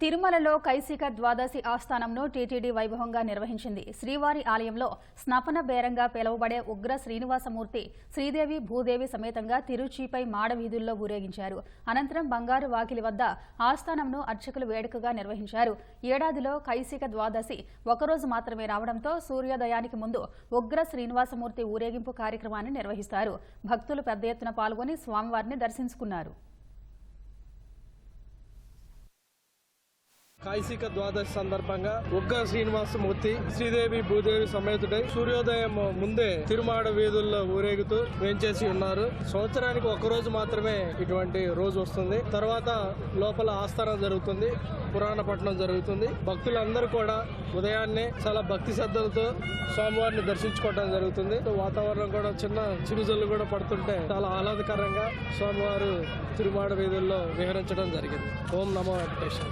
తిరుమలలో కైసిక ద్వాదశి ఆస్థానంను టీటీడీ వైభవంగా నిర్వహించింది. శ్రీవారి ఆలయంలో స్నపన బేరంగా పిలువబడే ఉగ్ర శ్రీనివాసమూర్తి శ్రీదేవి భూదేవి సమేతంగా తిరుచిపై మాడవీధుల్లో ఊరేగించారు. అనంతరం బంగారు వాకిలి వద్ద ఆస్థానంను అర్చకులు వేడుకగా నిర్వహించారు. ఏడాదిలో కైసిక ద్వాదశి ఒకరోజు మాత్రమే రావడంతో సూర్యోదయానికి ముందు ఉగ్ర శ్రీనివాసమూర్తి ఊరేగింపు కార్యక్రమాన్ని నిర్వహిస్తారు. భక్తులు పెద్ద ఎత్తున పాల్గొని స్వామివారిని దర్శించుకున్నారు. కైసిక ద్వాదశి సందర్భంగా ఉగ్ర శ్రీనివాసమూర్తి శ్రీదేవి భూదేవి సమేతుడై సూర్యోదయం ముందే తిరుమాడ వీధుల్లో ఊరేగుతూ వేంచేసి ఉన్నారు. సంవత్సరానికి ఒక రోజు మాత్రమే ఇటువంటి రోజు వస్తుంది. తర్వాత లోపల ఆస్థానం జరుగుతుంది. పురాణ పట్టణం జరుగుతుంది. భక్తులందరూ కూడా ఉదయాన్నే చాలా భక్తి శ్రద్ధలతో స్వామివారిని దర్శించుకోవడం జరుగుతుంది. వాతావరణం కూడా చిన్న చిరుజల్లు కూడా పడుతుంటే చాలా ఆహ్లాదకరంగా స్వామివారు తిరుమాడ వీధుల్లో విహరించడం జరిగింది. ఓం నమో వెంకటేశ్వర